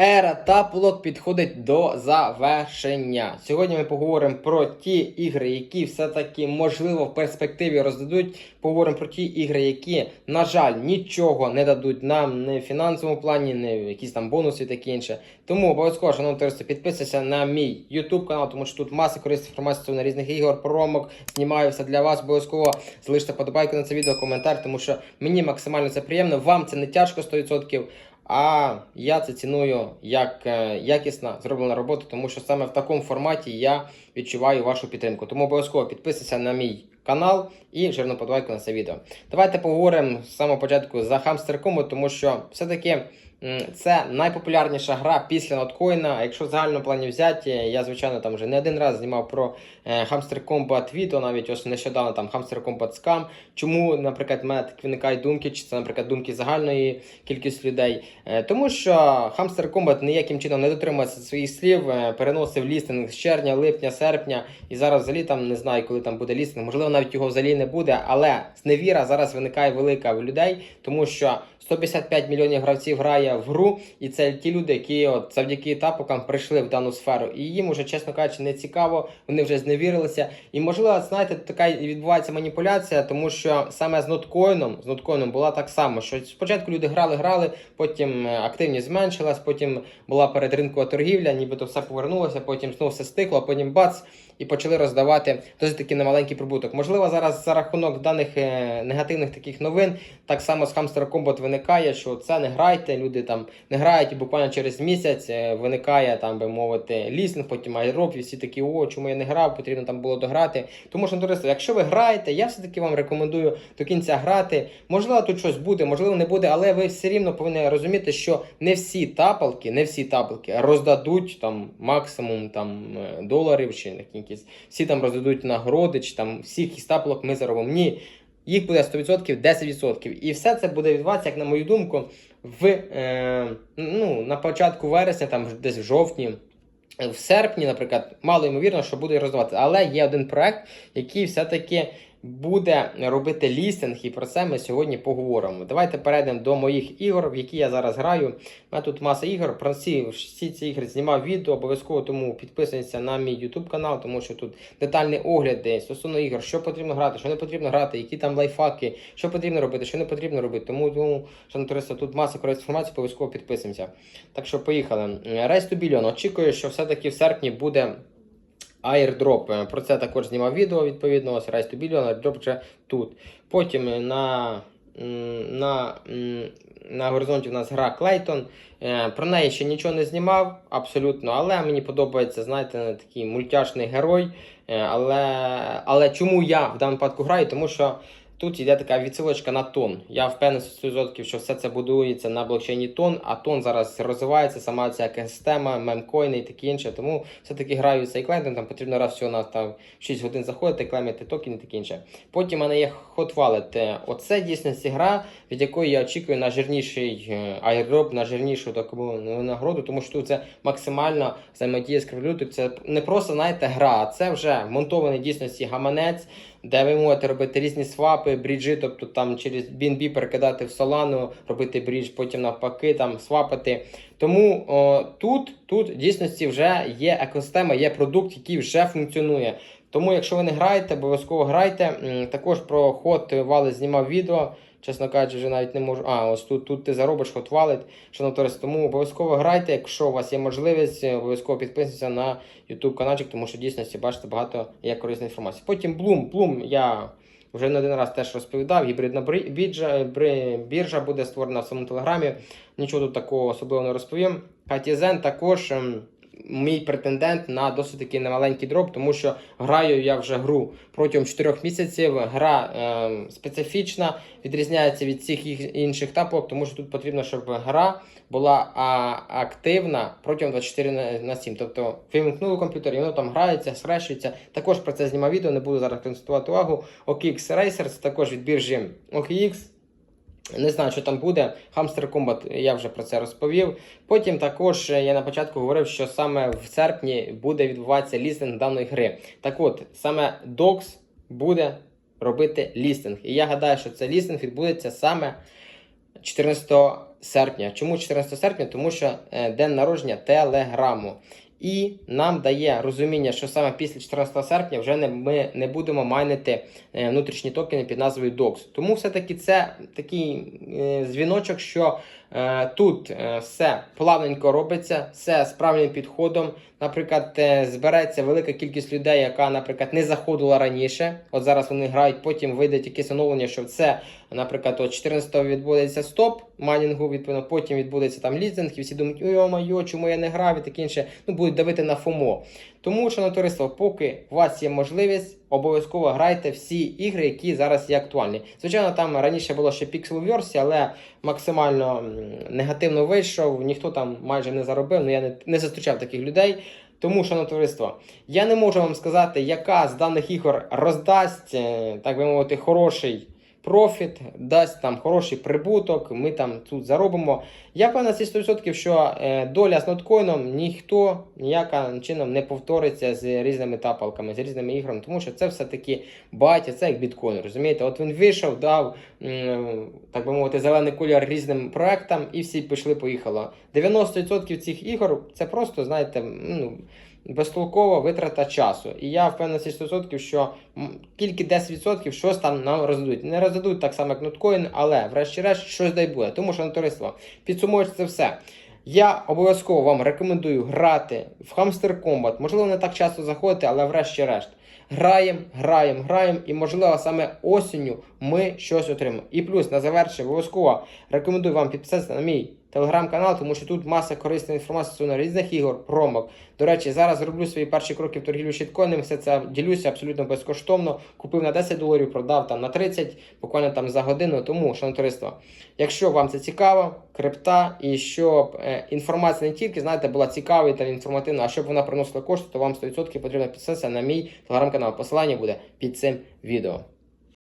Ера тапулок підходить до завершення. Сьогодні ми поговоримо про ті ігри, які все-таки можливо в перспективі роздадуть. Поговоримо про ті ігри, які, на жаль, нічого не дадуть нам не в фінансовому плані, не в якісь там бонуси і таке інше. Тому обов'язково, шановні товариство, підписуйся на мій YouTube канал, тому що тут маса корисної інформації на різних ігор, промок. Знімаю все для вас. Обов'язково залиште подобайку на це відео, коментар, тому що мені максимально це приємно. Вам це не тяжко 100%. А я це ціную як е, якісна зроблена робота, тому що саме в такому форматі я відчуваю вашу підтримку. Тому обов'язково підписуйся на мій канал і жирну подвайку на це відео. Давайте поговоримо з самого початку за хамстеркому, тому що все-таки це найпопулярніша гра після ноткоїна. Якщо в загальному плані взяти, я звичайно там вже не один раз знімав про е, Hamster Combat відео, навіть ось нещодавно там Hamster Combat Scam. Чому, наприклад, в мене такі виникають думки, чи це, наприклад, думки загальної кількості людей. Е, Тому що Hamster Combat ніяким чином не дотримується своїх слів, е, переносив лістинг з червня, липня, серпня, і зараз взагалі там не знаю, коли там буде лістинг. Можливо, навіть його взагалі не буде, але зневіра зараз виникає велика в людей, тому що 155 мільйонів гравців грає в гру, і це ті люди, які от завдяки тапокам прийшли в дану сферу. І їм уже, чесно кажучи, не цікаво, вони вже зневірилися. І можливо, знаєте, така відбувається маніпуляція, тому що саме з ноткоїном, з ноткоїном була так само, що спочатку люди грали, грали, потім е, активність зменшилась, потім була передринкова торгівля, нібито все повернулося, потім знову все стикло, потім бац. І почали роздавати досить таки немаленький прибуток. Можливо, зараз за рахунок даних е, негативних таких новин, так само з Hamster Combat виникає, що це не грайте, люди там не грають, і буквально через місяць е, виникає там би мовити лістинг, потім айроп, і всі такі, о, чому я не грав, потрібно там було дограти. Тому що товариство, якщо ви граєте, я все-таки вам рекомендую до кінця грати. Можливо, тут щось буде, можливо, не буде, але ви все рівно повинні розуміти, що не всі тапалки, не всі тапалки роздадуть там максимум там е, доларів чи якісь всі там роздадуть нагороди, чи там всіх із тапалок ми заробимо. Ні. Їх буде 100%, 10%. І все це буде відбуватися, як на мою думку, в, е, ну, на початку вересня, там десь в жовтні. В серпні, наприклад, мало ймовірно, що буде роздавати. Але є один проект, який все-таки буде робити лістинг, і про це ми сьогодні поговоримо. Давайте перейдемо до моїх ігор, в які я зараз граю. У мене тут маса ігор. Про всі, всі ці ігри знімав відео. Обов'язково тому підписуйтесь на мій YouTube канал, тому що тут детальні огляди стосовно ігор, що потрібно грати, що не потрібно грати, які там лайфхаки, що потрібно робити, що не потрібно робити. Тому, тому шановні туристи, тут маса корисної інформації, обов'язково підписуємося. Так що поїхали. To Billion. Очікую, що все-таки в серпні буде. Airdrop. Про це також знімав відео, відповідно, ось Rise to Billion, Airdrop вже тут. Потім на на, на горизонті у нас гра Клейтон. Е, Про неї ще нічого не знімав, абсолютно, але мені подобається, знаєте, такий мультяшний герой. Е, Але, але чому я в даному випадку граю? Тому що Тут йде така відсилочка на тон. Я впевнений 100%, що все це будується на блокчейні тон, а тон зараз розвивається, сама ця екосистема, мемкоїни і таке інше. Тому все-таки граю цей клейм, там потрібно раз всього на там, 6 годин заходити, клеймити токени і таке інше. Потім в мене є Hot Wallet. Оце дійсно гра, від якої я очікую на жирніший айроб, на жирнішу таку нагороду, тому що тут це максимально взаємодія з криптовалютою. Це не просто, знаєте, гра, а це вже монтований дійсності гаманець де ви можете робити різні свапи, бріджі, тобто там через BNB перекидати в Solano, робити брідж, потім навпаки там свапати. Тому о, тут, тут в дійсності вже є екосистема, є продукт, який вже функціонує. Тому, якщо ви не граєте, обов'язково грайте. Також про ход вали знімав відео. Чесно кажучи, вже навіть не можу. А, ось тут, тут ти заробиш ход валить, шановні товариство. Тому обов'язково грайте, якщо у вас є можливість, обов'язково підписуйтесь на YouTube каналчик, тому що дійсності бачите багато є корисної інформації. Потім Bloom. Bloom я вже не один раз теж розповідав. Гібридна біржа, біржа буде створена в самому телеграмі. Нічого тут такого особливо не розповім. Хатізен також. Мій претендент на досить такий немаленький дроп, тому що граю я вже гру протягом 4 місяців. Гра е, специфічна, відрізняється від всіх інших тапок, тому що тут потрібно, щоб гра була а, активна протягом 24 на, на 7. Тобто вимкнули комп'ютер, і воно там грається, схрещується. Також про це знімав відео, не буду зараз концентрувати увагу. OKX Racer, це також від біржі OKX. Не знаю, що там буде. Hamster Combat, я вже про це розповів. Потім також е, я на початку говорив, що саме в серпні буде відбуватися лістинг даної гри. Так от, саме DOX буде робити лістинг. І я гадаю, що цей лістинг відбудеться саме 14 серпня. Чому 14 серпня? Тому що е, день народження Телеграму. І нам дає розуміння, що саме після 14 серпня вже не, ми не будемо майнити е, внутрішні токени під назвою DOX. Тому все-таки це такий е, дзвіночок, що е, тут е, все плавненько робиться, все з правильним підходом. Наприклад, збереться велика кількість людей, яка, наприклад, не заходила раніше. От зараз вони грають, потім вийде якесь оновлення, що це, наприклад, от 14-го відбудеться стоп майнінгу, відповідно, потім відбудеться там лізинг, і всі думають, ой, майо, чому я не грав і таке інше. Ну, будуть давити на ФОМО. Тому, шановне товариство, поки у вас є можливість, обов'язково грайте всі ігри, які зараз є актуальні. Звичайно, там раніше було ще Pixel версія, але максимально негативно вийшов, ніхто там майже не заробив, ну я не, не зустрічав таких людей. Тому, шановне товариство, я не можу вам сказати, яка з даних ігор роздасть, е, так би мовити, хороший профіт, дасть там хороший прибуток, ми там тут заробимо. Я певна на 100%, що е, доля з ноткоїном ніхто ніяким чином не повториться з різними тапалками, з різними іграми, тому що це все-таки батя, це як біткоін, розумієте? От він вийшов, дав, так би мовити, зелений кольор різним проектам і всі пішли, поїхало. 90% цих ігор це просто, знаєте, ну. Безтолкова витрата часу. І я впевнений 100%, що тільки 10% щось там нам роздадуть. Не роздадуть так само, як ноткоін, але врешті-решт щось дай буде. Тому що товариство, підсумуючи це все. Я обов'язково вам рекомендую грати в Hamster Combat. Можливо, не так часто заходити, але врешті-решт. Граємо, граємо, граємо, і можливо саме осінню ми щось отримаємо. І плюс на завершення обов'язково рекомендую вам підписатися на мій телеграм-канал, тому що тут маса корисної інформації стосовно різних ігор, промок. До речі, зараз роблю свої перші кроки в торгівлю щиткоїнами, все це ділюся абсолютно безкоштовно. Купив на 10 доларів, продав там на 30, буквально там за годину. Тому, шановне товариство, якщо вам це цікаво, крипта, і щоб е, інформація не тільки знаєте, була цікава та інформативна, а щоб вона приносила кошти, то вам 100% потрібно підписатися на мій телеграм-канал. Посилання буде під цим відео.